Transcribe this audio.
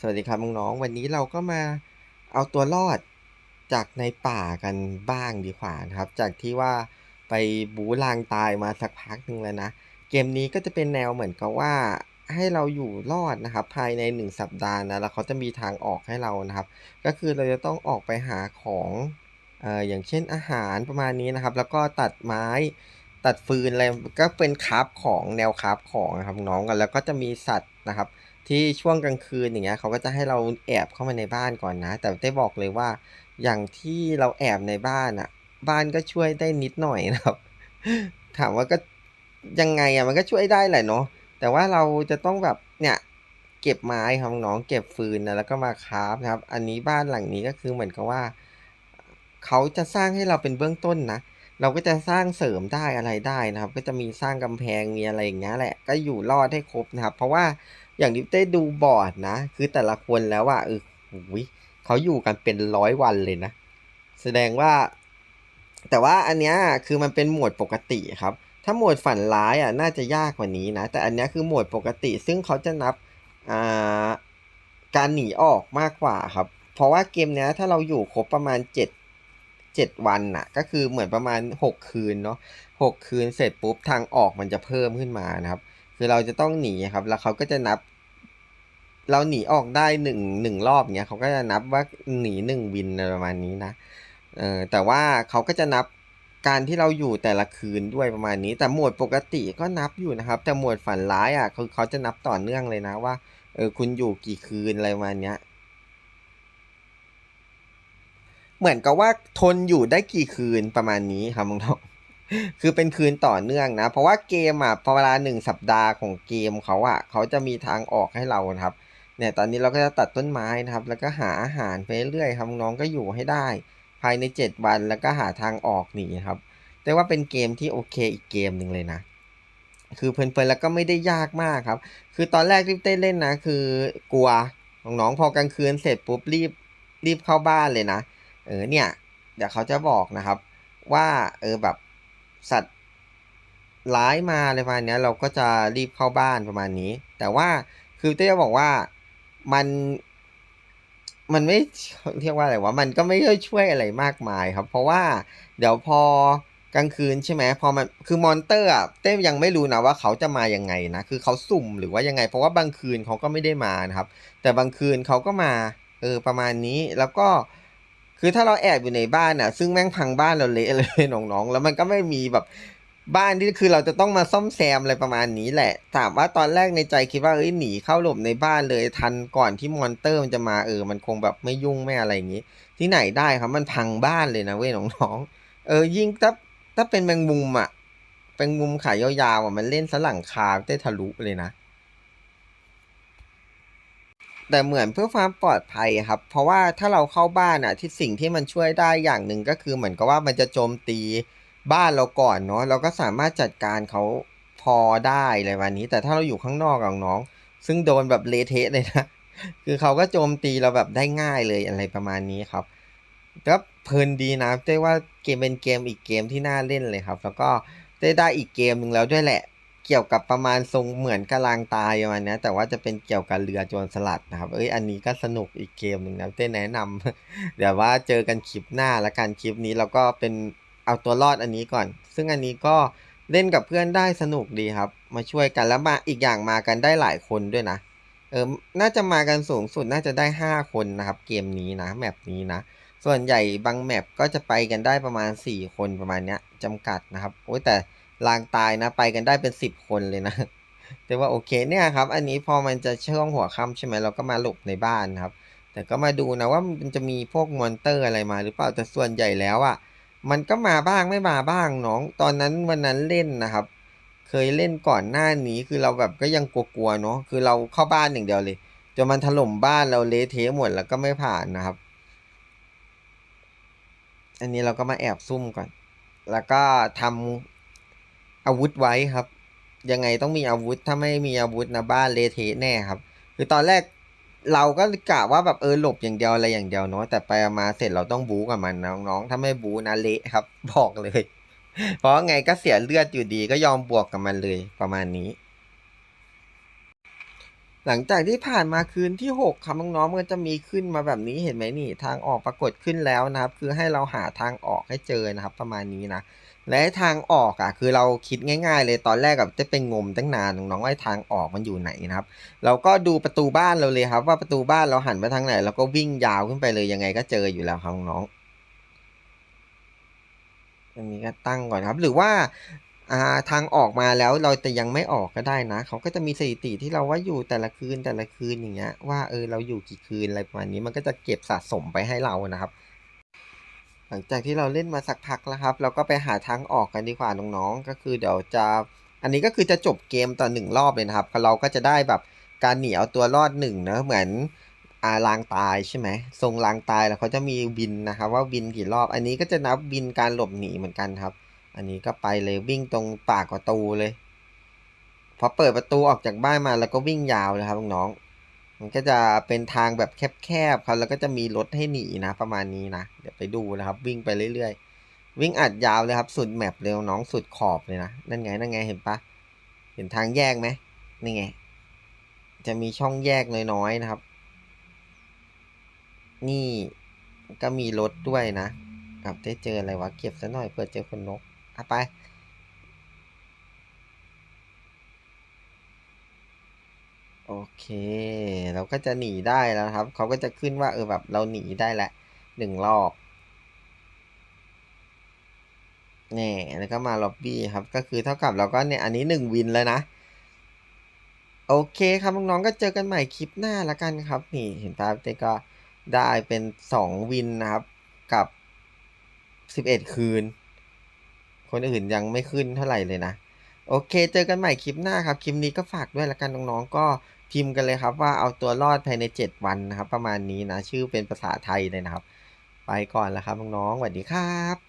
สวัสดีครับน้องๆวันนี้เราก็มาเอาตัวรอดจากในป่ากันบ้างดีกว่านะครับ จากที่ว่าไปบู๊ลางตายมาสักพักหนึ่งแล้วนะ เกมนี้ก็จะเป็นแนวเหมือนกับว่าให้เราอยู่รอดนะครับ ภายในหนึ่งสัปดาห์นะแล้วเขาจะมีทางออกให้เรานะครับ ก็คือเราจะต้องออกไปหาของเอ่ออย่างเช่นอาหารประมาณนี้นะครับ แล้วก็ตัดไม้ตัดฟืนอะไรก็เป็นคราฟของแนวคราฟของนะครับน้องกันแล้วก็จะมีสัตว์นะครับ ที่ช่วงกลางคืนอย่างเงี้ยเขาก็จะให้เราแอบเข้ามาในบ้านก่อนนะ แต่ได้บอกเลยว่า อย่างที่เราแอบในบ้านอะ บ้านก็ช่วยได้นิดหน่อยนะครับ ถามว่าก็ยังไงอะมันก็ช่วยได้แหละเนาะแต่ว่าเราจะต้องแบบเนี่ยเก็บไม้ครับน้องเก็บฟืนนะแล้วก็มาคราฟนะครับ อันนี้บ้านหลังนี้ก็คือเหมือนกับว่า เขาจะสร้างให้เราเป็นเบื้องต้นนะ เราก็จะสร้างเสริมได้อะไรได้นะครับ ก็จะมีสร้างกำแพงมีอะไรอย่างเงี้ยแหละ ก็อยู่รอดให้ครบนะครับ เพราะว่าอย่างที่ได้ดูบอร์ดนะ คือแต่ละคนแล้วอะเออหูยเขาอยู่กันเป็นร้อยวันเลยนะ แสดงว่า แต่ว่าอันเนี้ยคือมันเป็นโหมดปกติครับ ถ้าโหมดฝันร้ายอะน่าจะยากกว่านี้นะ แต่อันเนี้ยคือโหมดปกติ ซึ่งเขาจะนับอ่าการหนีออกมากกว่าครับ เพราะว่าเกมเนี้ยถ้าเราอยู่ครบประมาณเจ็ดเจ็ดวันน่ะ ก็คือเหมือนประมาณหกคืนเนาะหกคืนเสร็จปุ๊บทางออกมันจะเพิ่มขึ้นมานะครับ คือเราจะต้องหนีครับ แล้วเขาก็จะนับ เราหนีออกได้หนึ่งหนึ่งรอบเนี้ยเขาก็จะนับว่าหนีหนึ่งวินอะไรประมาณนี้นะเออแต่ว่าเขาก็จะนับการที่เราอยู่แต่ละคืนด้วยประมาณนี้ แต่หมวดปกติก็นับอยู่นะครับ แต่หมวดฝันร้ายอะคือเขาจะนับต่อเนื่องเลยนะว่าเออคุณอยู่กี่คืนอะไรประมาณเนี้ย เหมือนกับว่าทนอยู่ได้กี่คืนประมาณนี้ครับน้องคือเป็นคืนต่อเนื่องนะ เพราะว่าเกมอะพอเวลาหนึ่งสัปดาห์ของเกมเขาอะเขาจะมีทางออกให้เรานะครับ เนี่ยตอนนี้เราก็จะตัดต้นไม้นะครับ แล้วก็หาอาหารไปเรื่อยครับน้องก็อยู่ให้ได้ ภายใน 7 วันแล้วก็หาทางออกหนีครับแต่ว่าเป็นเกมที่โอเคอีกเกมหนึ่งเลยนะ คือเพลินๆแล้วก็ไม่ได้ยากมากครับ คือตอนแรกที่เต้นเล่นนะ คือกลัวน้องๆพอกลางคืนเสร็จปุ๊บรีบรีบเข้าบ้านเลยนะ เออเนี่ยเดี๋ยวเขาจะบอกนะครับว่าเออแบบสัตว์ร้ายมาอะไรประมาณนี้ยเราก็จะรีบเข้าบ้านประมาณนี้ แต่ว่าคือเต้จะบอกว่ามันมันไม่เรียกว่าอะไรวะมันก็ไม่ได้ช่วยอะไรมากมายครับ เพราะว่าเดี๋ยวพอกลางคืนใช่ไหมพอมันคือมอนเตอร์อะเต้ยังไม่รู้นะว่าเขาจะมายังไงนะคือเขาสุ่มหรือว่ายังไง เพราะว่าบางคืนเขาก็ไม่ได้มานะครับ แต่บางคืนเขาก็มาเออประมาณนี้แล้วก็ คือถ้าเราแอบอยู่ในบ้านอะ ซึ่งแม่งพังบ้านเราเละเลยน้องๆ แล้วมันก็ไม่มีแบบบ้านที่คือเราจะต้องมาซ่อมแซมอะไรประมาณนี้แหละ ถามว่าตอนแรกในใจคิดว่าเอ้ยหนีเข้าหลบในบ้านเลยทันก่อนที่มอนเตอร์มันจะมาเออ มันคงแบบไม่ยุ่งไม่อะไรอย่างนี้ ที่ไหนได้ครับมันพังบ้านเลยนะเว้ยน้องๆ เออยิ่งถ้าถ้าเป็นแมงมุมอะเป็นมุมขายยาวๆอะมันเล่นสลังคาได้ทะลุเลยนะ แต่เหมือนเพื่อความปลอดภัยครับ เพราะว่าถ้าเราเข้าบ้านอะที่สิ่งที่มันช่วยได้อย่างหนึ่งก็คือเหมือนกับว่ามันจะโจมตีบ้านเราก่อนเนาะเราก็สามารถจัดการเขาพอได้อะไรวันนี้ แต่ถ้าเราอยู่ข้างนอกกับน้อง ซึ่งโดนแบบเลเทะเลยนะคือเขาก็โจมตีเราแบบได้ง่ายเลยอะไรประมาณนี้ครับก็เพลินดีนะเต้ว่าเกมเป็นเกมอีกเกมที่น่าเล่นเลยครับ แล้วก็ได้ได้อีกเกมหนึ่งแล้วด้วยแหละ เกี่ยวกับประมาณทรงเหมือนกำลังตายประมาณนี้แต่ว่าจะเป็นเกี่ยวกับเรือโจรสลัดนะครับ เอ้ยอันนี้ก็สนุกอีกเกมหนึ่งนะเต้แนะนำเดี๋ยวว่าเจอกันคลิปหน้าละกันคลิปนี้เราก็เป็นเอาตัวรอดอันนี้ก่อน ซึ่งอันนี้ก็เล่นกับเพื่อนได้สนุกดีครับ มาช่วยกันแล้วมาอีกอย่างมากันได้หลายคนด้วยนะเออน่าจะมากันสูงสุดน่าจะได้ห้าคนนะครับ เกมนี้นะแมปนี้นะส่วนใหญ่บางแมปก็จะไปกันได้ประมาณสี่คนประมาณเนี้ยจำกัดนะครับโอ้แต่ ลางตายนะ ไปกันได้เป็นสิบคนเลยนะแต่ว่าโอเคเนี่ยครับ อันนี้พอมันจะช่วงหัวค่ำใช่ไหมเราก็มาหลบในบ้านครับ แต่ก็มาดูนะว่ามันจะมีพวกมอนเตอร์อะไรมาหรือเปล่าแต่ส่วนใหญ่แล้วอะมันก็มาบ้างไม่มาบ้างน้อง ตอนนั้นวันนั้นเล่นนะครับ เคยเล่นก่อนหน้านี้คือเราแบบก็ยังกลัวๆเนาะคือเราเข้าบ้านอย่างเดียวเลยจนมันถล่มบ้านเราเละเทะหมดแล้วก็ไม่ผ่านนะครับ อันนี้เราก็มาแอบซุ่มก่อน แล้วก็ทำ อาวุธไว้ครับ ยังไงต้องมีอาวุธถ้าไม่มีอาวุธนะบ้านเละเทะแน่ครับ คือตอนแรกเราก็กะว่าแบบเออหลบอย่างเดียวอะไรอย่างเดียวเนาะแต่ไปมาเสร็จเราต้องบู๊กับมันน้องๆถ้าไม่บู๊นะเละครับ บอกเลย เพราะไงก็เสียเลือดอยู่ดีก็ยอมบวกกับมันเลยประมาณนี้ หลังจากที่ผ่านมาคืนที่หกครับน้องๆมันจะมีขึ้นมาแบบนี้เห็นไหมนี่ ทางออกปรากฏขึ้นแล้วนะครับ คือให้เราหาทางออกให้เจอนะครับ ประมาณนี้นะ และทางออกอะคือเราคิดง่าย ๆ เลยตอนแรกกับจะเป็นงมตั้งนานน้องๆว่าทางออกมันอยู่ไหนนะครับ เราก็ดูประตูบ้านเราเลยครับ ว่าประตูบ้านเราหันไปทางไหนเราก็วิ่งยาวขึ้นไปเลยยังไงก็เจออยู่แล้วครับน้องอันนี้ก็ตั้งก่อนครับ หรือว่าอ่าทางออกมาแล้วเราจะยังไม่ออกก็ได้นะเขาก็จะมีสถิติที่เราว่าอยู่แต่ละคืนแต่ละคืนอย่างเงี้ยว่าเออเราอยู่กี่คืนอะไรประมาณนี้มันก็จะเก็บสะสมไปให้เรานะครับ หลังจากที่เราเล่นมาสักพักแล้วครับ เราก็ไปหาทางออกกันดีกว่าน้องๆก็คือเดี๋ยวจะ อันนี้ก็คือจะจบเกมต่อหนึ่งรอบเลยนะครับเราก็จะได้แบบการหนีเอาตัวรอดหนึ่งนะเหมือนอารางตายใช่ไหมทรงรางตายแล้วเขาจะมีบินนะครับ ว่าบินกี่รอบ อันนี้ก็จะนับบินการหลบหนีเหมือนกันครับ อันนี้ก็ไปเลยวิ่งตรงปากประตูเลยพอเปิดประตูออกจากบ้านมาแล้วก็วิ่งยาวเลยครับน้องๆ มันก็จะเป็นทางแบบแคบๆครับแล้วก็จะมีรถให้หนีนะ ประมาณนี้นะ เดี๋ยวไปดูนะครับ วิ่งไปเรื่อยๆ วิ่งอัดยาวเลยครับ สุดแมปเลยน้องสุดขอบเลยนะ นั่นไงนั่นไงเห็นปะเห็นทางแยกไหมนี่ไง จะมีช่องแยกน้อยๆนะครับ นี่ก็มีรถด้วยนะครับได้เจออะไรวะเก็บซะหน่อยเพื่อเจอคนนกอะไป โอ เค เราก็จะหนีได้แล้วครับ เขาก็จะขึ้นว่าเออแบบเราหนีได้แหละหนึ่งรอบแน่แล้วก็มาล็อบบี้ครับ ก็คือเท่ากับเราก็เนี่ยอันนี้หนึ่งวินแล้วนะ โอเคครับน้องๆก็เจอกันใหม่คลิปหน้าละกันครับ นี่เห็นภาพเต้ก็ได้เป็นสองวินนะครับ กับสิบเอ็ดคืน คนอื่นยังไม่ขึ้นเท่าไหร่เลยนะ โอเค เจอกันใหม่คลิปหน้าครับ คลิปนี้ก็ฝากด้วยละกันน้องๆก็ พิมพ์กันเลยครับว่าเอาตัวรอดภายใน 7 วันนะครับ ประมาณนี้นะ ชื่อเป็นภาษาไทยเลยนะครับ ไปก่อนแล้วครับน้องๆสวัสดีครับ